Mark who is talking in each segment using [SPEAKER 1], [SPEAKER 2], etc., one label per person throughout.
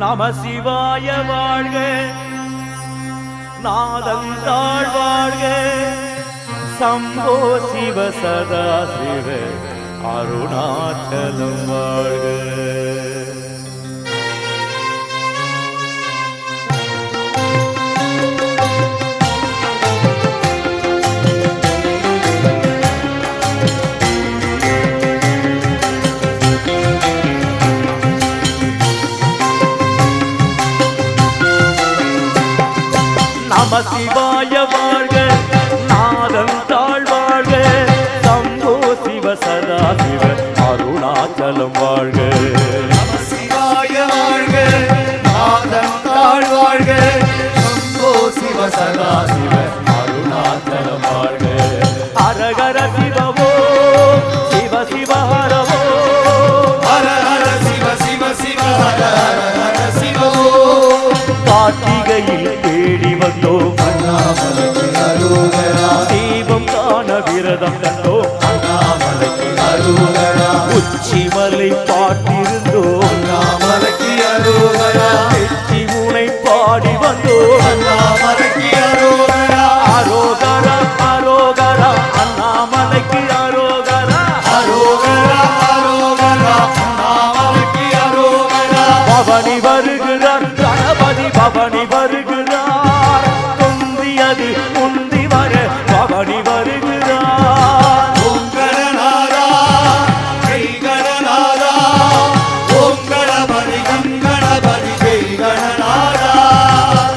[SPEAKER 1] நம சிவாய வாழ்க நாதந்தாள் வாழ்க. சம்போ சிவ சதா சிவ அருணாச்சலம் வாழ்க. அருணாச்சலம் வாழ்க.
[SPEAKER 2] சிவாய வாழ்க நாதம் தாழ் வாழ்க சம்போ சிவ சதா சிவ
[SPEAKER 1] அருணாச்சலம் வாழ்க. அரகர சிவவோ சிவ சிவஹரவோ
[SPEAKER 2] ஹர ஹர சிவ சிவ சிவ ஹர ஹர சிவோ
[SPEAKER 1] கார்த்திகையில் தேடி வந்தோம்.
[SPEAKER 2] அண்ணாமலைக்கு அருகரா.
[SPEAKER 1] தீபம் காண விரதம் கண்டோம். தொந்தியது முந்தி வர பவனி வருகிறார்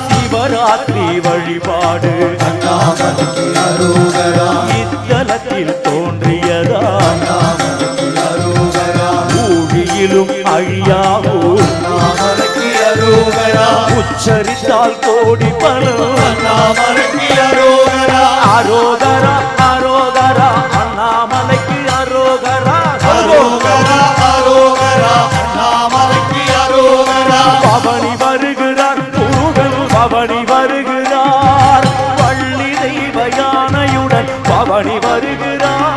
[SPEAKER 1] சிவராத்திரி வழிபாடு. இத்தலத்தில் தோன்றியதா. ஊழியிலும் அழியாவோ
[SPEAKER 2] அரோகரா.
[SPEAKER 1] உச்சரித்தால் கோடி பணம்.
[SPEAKER 2] அண்ணாமலைக்கு அரோகரா
[SPEAKER 1] அரோகரா அரோகரா அண்ணாமலைக்கு அரோகரா
[SPEAKER 2] அரோகரா அரோகரா அண்ணாமலைக்கு அரோகரா.
[SPEAKER 1] பவனி வருகிறார் முருகன் பவனி வருகிறார். பள்ளி தெய்வ யானையுடன் பவனி வருகிறார்.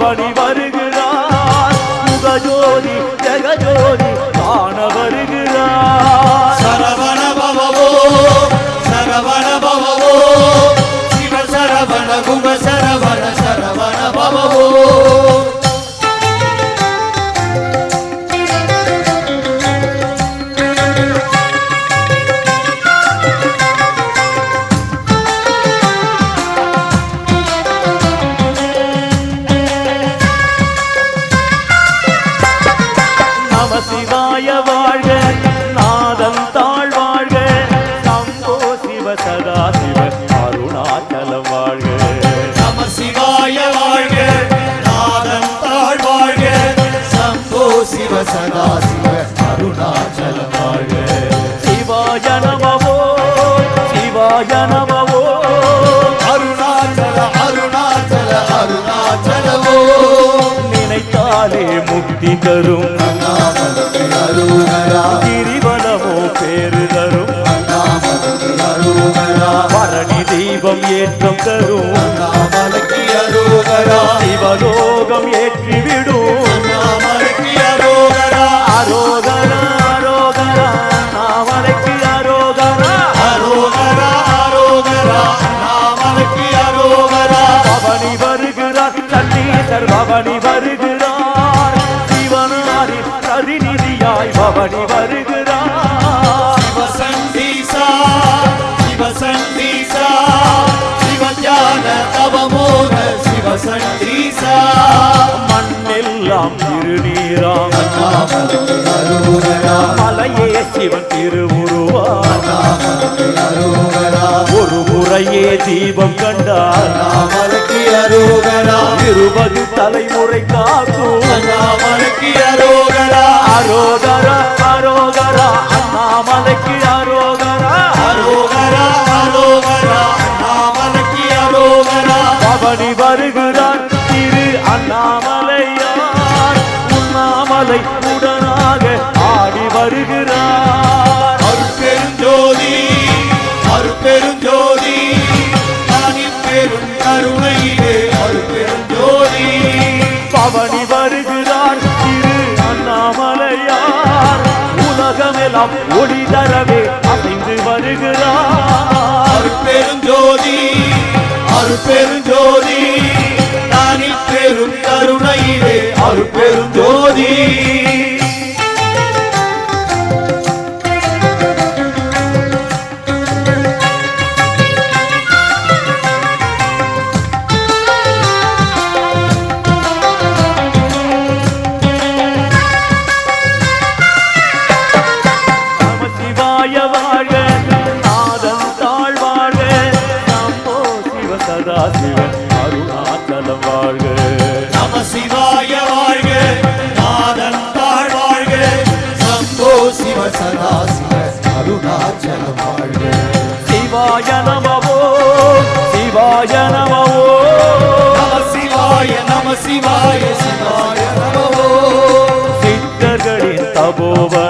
[SPEAKER 1] முருகன் வருகிறார். முகஜோதி ஜெகஜோதி காண வருகிறார்.
[SPEAKER 2] சரவண பவோ சரவண பவோ சிவ சரவண குக சரவண
[SPEAKER 1] சிவாய வாழ்க நாதம் தாழ் வாழ்க சம்போ சிவ சதா சிவ அருணாச்சலம் வாழ்க.
[SPEAKER 2] நம சிவாய வாழ்க நாதம் தாழ் வாழ்க சம்போ சிவ சதா சிவ அருணாச்சல வாழ்க.
[SPEAKER 1] சிவாய நமவோ சிவாய நமவோ.
[SPEAKER 2] அருணாச்சல அருணாச்சல அருணாச்சலவோ.
[SPEAKER 1] நினைத்தாலே முக்தி தரும். ஏற்றம் தரும். சிவலோகம் ஏற்றிவிடும்.
[SPEAKER 2] அரோகரா
[SPEAKER 1] அரோகரா நாமலைக்கு அரோகரா.
[SPEAKER 2] அரோகரா அரோகரா அரோகரா
[SPEAKER 1] பவனி வருகிறார் சண்டீசர் பவனி வருகிறார். சிவனாரின் பிரதிநிதியாய் பவனி வருகிறார். திருநீராம்
[SPEAKER 2] திருநீராம்
[SPEAKER 1] மலையே சிவன் திருவுருவார். ஒரு முறையே தீபம் கண்டார்.
[SPEAKER 2] அண்ணாமலைக்கு அருகரா
[SPEAKER 1] இருபது தலைமுறை காக்கும்.
[SPEAKER 2] அரோகரா
[SPEAKER 1] அரோகரா அரோகரா அண்ணாமலைக்கு அரோகரா. எல்லாம் ஒளி தரவே அமைந்து வருகிறார்.
[SPEAKER 2] பெருஞ்சோதி அரு பெருஞ்சோதி ஆனி பெரும் கருணையிலே அரு பெருஞ்சோதி சிவ சதா சிவ அருணாச்சலம் வாழ்க
[SPEAKER 1] சிவாய நமவோ சிவாய நமவோ.
[SPEAKER 2] நம சிவாய நம சிவாய சிவாய நமவோ.
[SPEAKER 1] சித்தர்களின் தபோவன